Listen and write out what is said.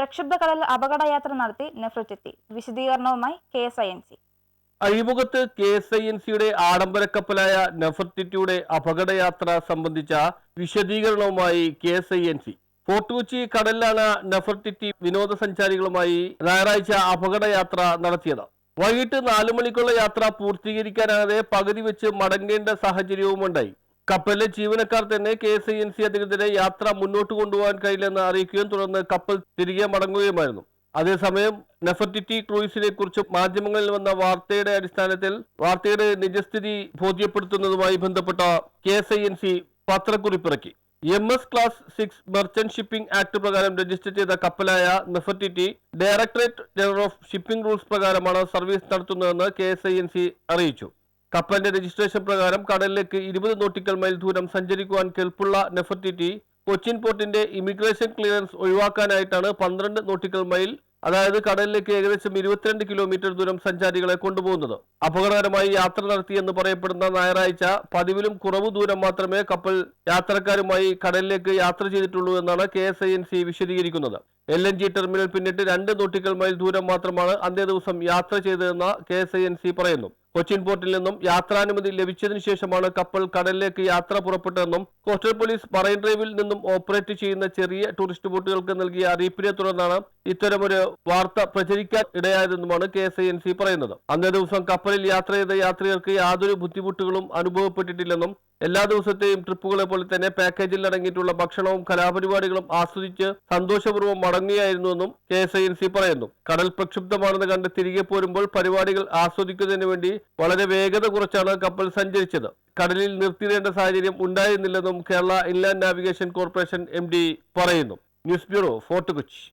പ്രക്ഷുബ്ധ അപകടയാത്ര നടത്തി നെഫ്രിറ്റെത്തി വിശദീകരണവുമായി K S I N C. അഴിമുഖത്ത് K S I N സിയുടെ ആഡംബര കപ്പലായ നെഫർട്ടിറ്റിയുടെ അപകടയാത്ര സംബന്ധിച്ച വിശദീകരണവുമായി K S I N C. Fort Kochi കടലിലാണ് Nefertiti വിനോദസഞ്ചാരികളുമായി ഞായറാഴ്ച അപകടയാത്ര നടത്തിയത്. വൈകിട്ട് നാലു മണിക്കുള്ള യാത്ര പൂർത്തീകരിക്കാനാകാതെ പകുതി വെച്ച് മടങ്ങേണ്ട സാഹചര്യവും ഉണ്ടായി കപ്പലിലെ ജീവനക്കാർ തന്നെ K S I N C അധികൃതരെ യാത്ര മുന്നോട്ട് കൊണ്ടുപോകാൻ കഴിയില്ലെന്ന് അറിയിക്കുകയും തുടർന്ന് കപ്പൽ തിരികെ മടങ്ങുകയുമായിരുന്നു. അതേസമയം നെഫർട്ടിറ്റി ക്രൂയിസിനെ കുറിച്ച് മാധ്യമങ്ങളിൽ വന്ന വാർത്തയുടെ അടിസ്ഥാനത്തിൽ വാർത്തയുടെ നിജസ്ഥിതി ബോധ്യപ്പെടുത്തുന്നതുമായി ബന്ധപ്പെട്ട K S I N C പത്രക്കുറിപ്പിറക്കി. M S class six merchant shipping act പ്രകാരം രജിസ്റ്റർ ചെയ്ത കപ്പലായ Nefertiti directorate general of shipping rules പ്രകാരമാണ് സർവീസ് നടത്തുന്നതെന്ന് K S I N C അറിയിച്ചു. കപ്പലിന്റെ രജിസ്ട്രേഷൻ പ്രകാരം കടലിലേക്ക് ഇരുപത് നോട്ടിക്കൽ മൈൽ ദൂരം സഞ്ചരിക്കുവാൻ കെൽപ്പുള്ള നെഫർട്ടിറ്റി കൊച്ചിൻ പോർട്ടിന്റെ ഇമിഗ്രേഷൻ ക്ലിയറൻസ് ഒഴിവാക്കാനായിട്ടാണ് പന്ത്രണ്ട് നോട്ടിക്കൽ മൈൽ അതായത് കടലിലേക്ക് ഏകദേശം ഇരുപത്തിരണ്ട് കിലോമീറ്റർ ദൂരം സഞ്ചാരികളെ കൊണ്ടുപോകുന്നത്. അപകടകരമായി യാത്ര നടത്തിയെന്ന് പറയപ്പെടുന്ന ഞായറാഴ്ച പതിവിലും കുറവ് ദൂരം മാത്രമേ കപ്പൽ യാത്രക്കാരുമായി കടലിലേക്ക് യാത്ര ചെയ്തിട്ടുള്ളൂ എന്നാണ് K S I N C വിശദീകരിക്കുന്നത്. എൽ എൻ ജി ടെർമിനൽ പിന്നിട്ട് രണ്ട് നോട്ടിക്കൽ മൈൽ ദൂരം മാത്രമാണ് അന്നേ ദിവസം യാത്ര ചെയ്തതെന്ന് K S I N C പറയുന്നു. കൊച്ചിൻ പോർട്ടിൽ നിന്നും യാത്രാനുമതി ലഭിച്ചതിന് ശേഷമാണ് കപ്പൽ കടലിലേക്ക് യാത്ര പുറപ്പെട്ടതെന്നും കോസ്റ്റൽ പോലീസ് മറൈൻ ഡ്രൈവിൽ നിന്നും ഓപ്പറേറ്റ് ചെയ്യുന്ന ചെറിയ ടൂറിസ്റ്റ് ബോട്ടുകൾക്ക് നൽകിയ അറിയിപ്പിനെ തുടർന്നാണ് ഇത്തരമൊരു വാർത്ത പ്രചരിക്കാൻ ഇടയായതെന്നുമാണ് K S I N C പറയുന്നത്. അന്നേ ദിവസം കപ്പലിൽ യാത്ര ചെയ്ത യാത്രികർക്ക് യാതൊരു ബുദ്ധിമുട്ടുകളും അനുഭവപ്പെട്ടിട്ടില്ലെന്നും എല്ലാ ദിവസത്തെയും ട്രിപ്പുകളെ പോലെ തന്നെ പാക്കേജിൽ അടങ്ങിയിട്ടുള്ള ഭക്ഷണവും കലാപരിപാടികളും ആസ്വദിച്ച് സന്തോഷപൂർവം മടങ്ങുകയായിരുന്നുവെന്നും K S I N C പറയുന്നു. കടൽ പ്രക്ഷുബ്ധമാണെന്ന് കണ്ട് തിരികെ പോരുമ്പോൾ പരിപാടികൾ ആസ്വദിക്കുന്നതിന് വേണ്ടി വളരെ വേഗത കുറച്ചാണ് കപ്പൽ സഞ്ചരിച്ചത്. കടലിൽ നിർത്തിയിടേണ്ട സാഹചര്യം ഉണ്ടായിരുന്നില്ലെന്നും Kerala inland navigation corporation M പറയുന്നു. News bureau Fort Kochi.